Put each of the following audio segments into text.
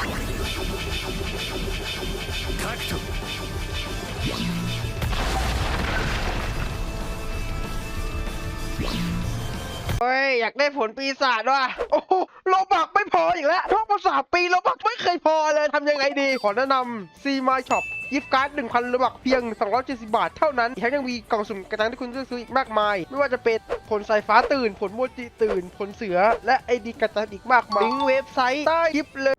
เฮ้ย อยากได้ผลปีศาจว่ะ โอ้โหลบักไม่พออีกแล้วเพราะภาษาปีลบักไม่เคยพอเลยทำยังไงดี ขอแนะนำซีมาช็อปยิฟการ์ดหนึ่งพันลบักเพียง 270 บาทเท่านั้นแถมยังมีกล่องสุ่มกระตังที่คุณเลืซื้ออีกมากมาย ไม่ว่าจะเป็นผลสายฟ้าตื่น ผลโมจิตื่น ผลเสือ และไอดีกระตังอีกมากมายลิงเว็บไซต์ใต้คลิปเลย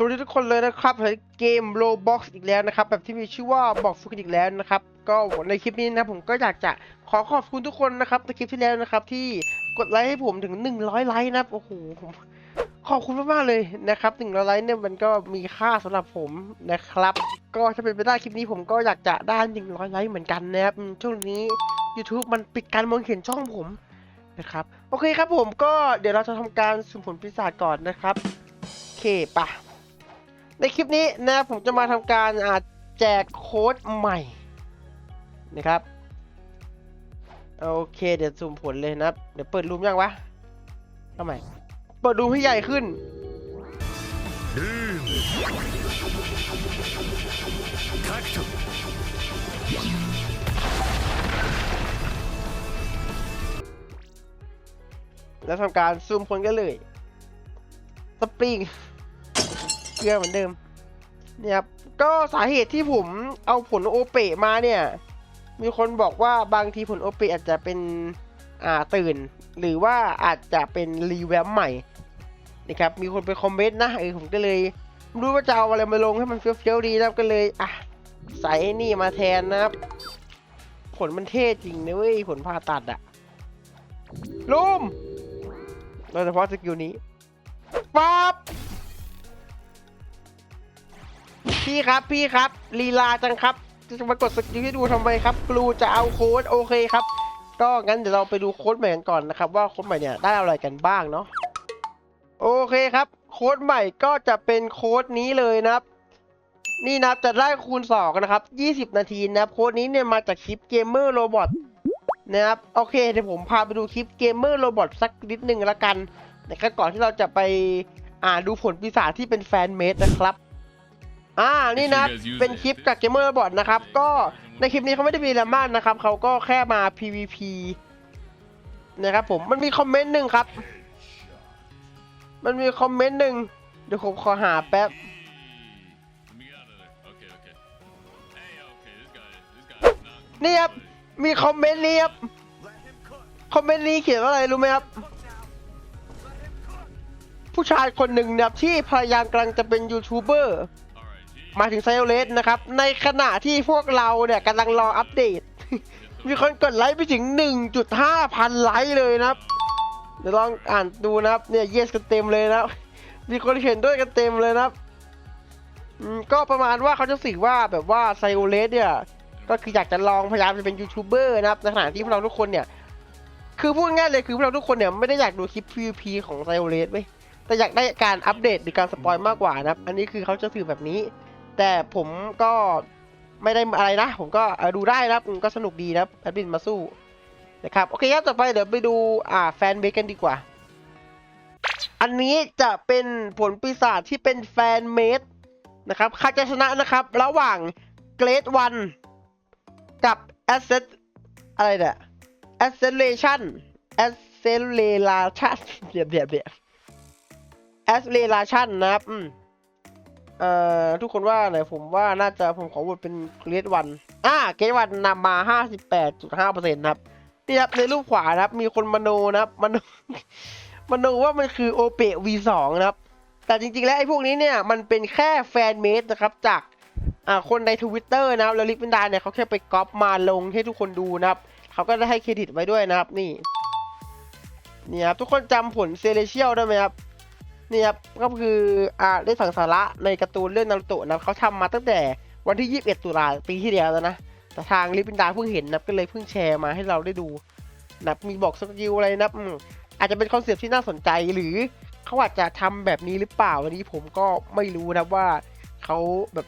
สวัสดีทุกคนเลยนะครับเกม Roblox อีกแล้วนะครับ แบบที่มีชื่อว่าบอกฟุกอีกแล้วนะครับ ก็ในคลิปนี้นะผมก็อยากจะขอขอบคุณทุกคนนะครับในคลิปที่แล้วนะครับ ที่กดไลค์ให้ผมถึง 100 ไลค์นะครับโอ้โหผมขอบคุณมากๆเลยนะครับ100ไลค์เนี่ยมันก็มีค่าสำหรับผมนะครับ ก็ถ้าเป็นไปได้คลิปนี้ผมก็อยากจะได้100ไลค์เหมือนกันนะครับช่วงนี้ YouTube มันปิดการมองเห็นช่องผมนะครับ โอเคครับผมก็เดี๋ยวเราจะทำการสุ่มผลปีศาจก่อนนะครับ โอเคปะ ในคลิปนี้นะผมจะมาทำการอาแจกโค้ดใหม่นะครับโอเคเดี๋ยวซูมผลเลยนะเดี๋ยวเปิดรูมยังวะทำไมเปิดรูมให้ใหญ่ขึ้นแล้วทำการซูมผลกันเลยสปริง เกลือเหมือนเดิมเนี่ยครับก็สาเหตุที่ผมเอาผลโอเปะมาเนี่ย มีคนบอกว่าบางทีผลโอเปะอาจจะเป็นอ่าตื่น หรือว่าอาจจะเป็นรีแวมใหม่นะครับมีคนไปคอมเมนต์นะเออผมก็เลยไม่รู้ว่าจะเอาอะไรมาลงให้มันเฟี้ยวๆดีนะครับก็เลยอะใส่ไอ้นี่มาแทนนะครับ ผลมันเท่จริงนะเว้ยผลผ่าตัดอะลุมโดยเฉพาะสกิลนี้ปั๊บ พี่ครับพี่ครับลีลาจังครับจะมากดสกิลให้ดูทำไมครับกลูจะเอาโค้ดโอเคครับ ก็งั้นเดี๋ยวเราไปดูโค้ดใหม่กันก่อนนะครับ ว่าโค้ดใหม่เนี่ยได้อะไรกันบ้างเนาะโอเคครับ โค้ดใหม่ก็จะเป็นโค้ดนี้เลยนะครับ นี่นับจะได้คูณ2นะครับ 20 นาทีนะครับโค้ดนี้เนี่ยมาจากคลิปเกมเมอร์โรบอทนะครับโอเคเดี๋ยวผมพาไปดูคลิปเกมเมอร์โรบอทสักนิดหนึ่งละกันนะครับก่อนที่เราจะไปอ่าดูผลปีศาจที่เป็นแฟนเมดนะครับ อ่านี่นะเป็นคลิปจากเกมเมอร์โรบอทนะครับ ก็ในคลิปนี้เขาไม่ได้มีอะไรมากนะครับเขาก็แค่มา PVP นะครับผมมันมีคอมเมนต์หนึ่งครับ มันมีคอมเมนต์หนึ่งเดี๋ยวผมขอหาแป๊บ Let me get out of there. Okay, okay. Hey, okay, this guy, this guy is not. นี่ครับ มีคอมเมนต์นี้ครับ คอมเมนต์นี้เขียนว่าอะไรรู้ไหมครับ ผู้ชายคนหนึ่งนะครับที่พยายามกำลังจะเป็นยูทูบเบอร์ Alright, G. ห มาถึงไซโอเลสนะครับ ในขณะที่พวกเราเนี่ยกำลังรออัปเดต มีคนกดไลค์ไปถึง 1.5 พันไลค์เลยนะครับ เดี๋ยวลองอ่านดูนะครับ เนี่ยเยสกันเต็มเลยนะมีคนเห็นด้วยกันเต็มเลยนะครับก็ประมาณว่าเขาจะสื่อว่าแบบว่าไซโอเลสเนี่ย ก็คืออยากจะลองพยายามจะเป็นยูทูบเบอร์นะครับในขณะที่พวกเราทุกคนเนี่ย คือพูดง่ายเลยคือพวกเราทุกคนเนี่ยไม่ได้อยากดูคลิป PVP ของไซโอเลสเว้ยแต่อยากได้การอัปเดตหรือการสปอยมากกว่านะครับ อันนี้คือเขาจะสื่อแบบนี้ แต่ผมก็ไม่ได้อะไรนะ ผมก็ดูได้นะครับอืมก็สนุกดีนะครับแอดมินมาสู้นะครับโอเคครับต่อไปเดี๋ยวไปดูอ่าแฟนเบสกันดีกว่า อันนี้จะเป็นผลปีศาจที่เป็นแฟนเมดนะครับใครจะชนะนะครับ ระหว่างเกรดวันกับ Asset อะไรเนี่ย Acceleration Acceleration เดี๋ยวเดี๋ยวเดี๋ยว Acceleration นะครับอืม เอ่อทุกคนว่าไหนผมว่าน่าจะผมขอโหวตเป็นเกรดวันอ่าเกรดวันนำมา 58.5%นะครับนี่ครับในรูปขวานะครับ มีคนมโนนะครับมโนมโนว่ามันคือโอเป V2 นะครับ แต่จริงๆแล้วไอ้พวกนี้เนี่ยมันเป็นแค่แฟนเมดนะครับจากอ่าคนใน Twitter นะครับแล้วลิปปินดาเนี่ยเขาแค่ไปก๊อปมาลงให้ทุกคนดูนะครับเขาก็ได้ให้เครดิตไว้ด้วยนะครับนี่นี่ครับทุกคนจำผลเซเลเชียลได้ไหมครับ นี่ครับก็คืออ่าได้สังสาระในการ์ตูนเรื่องนารูโตะนับเขาทำมาตั้งแต่วันที่ 21 ตุลาปีที่แล้วแล้วนะแต่ทางลิปินดาเพิ่งเห็นนับก็เลยเพิ่งแชร์มาให้เราได้ดูนับมีบอกสกิลอะไรนะอาจจะเป็นคอนเซปต์ที่น่าสนใจหรือเขาอาจจะทำแบบนี้หรือเปล่าอันนี้ผมก็ไม่รู้นะว่าเขาแบบ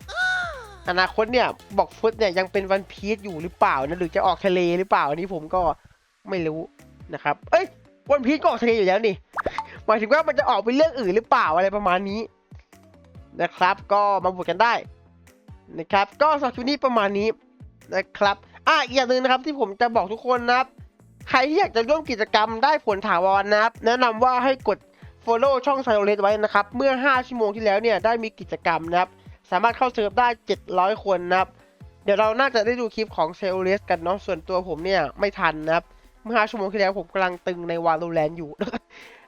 อนาคตเนี่ยบอกฟุตเนี่ยยังเป็นวันพีซอยู่หรือเปล่านะหรือจะออกทะเลหรือเปล่าอันนี้ผมก็ไม่รู้นะครับ เอ้ยวันพีซก็ออกทะเลอยู่แล้วนี่ หมายถึงว่ามันจะออกเป็นเรื่องอื่นหรือเปล่าอะไรประมาณนี้ นะครับ ก็มาโหวตกันได้ นะครับ ก็สำหรับคลิปนี้ประมาณนี้นะครับอะอีกอย่างหนึ่งนะครับที่ผมจะบอกทุกคนนะครับ ใครที่อยากจะร่วมกิจกรรมได้ผลถาวรนะครับ แนะนำว่าให้กด follow ช่องไซโอเลสไว้นะครับ เมื่อ 5 ชั่วโมงที่แล้วเนี่ยได้มีกิจกรรมนะครับ สามารถเข้าเซิร์ฟได้ 700 คนนะครับ เดี๋ยวเราน่าจะได้ดูคลิปของเซลเลสกันเนาะส่วนตัวผมเนี่ยไม่ทันนะครับ เมื่อ 5 ชั่วโมงที่แล้วผมกำลังตึงในวา l ลแ a นอยู่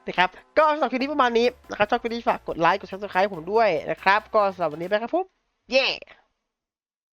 นะครับก็สำหรับคลิปนี้ประมาณนี้นะครับชอบคลิปนี้ฝากกดไลค์กดแชร์ติดตามผมด้วยนะครับ ก็สำหรับวันนี้ไปครับผมเย้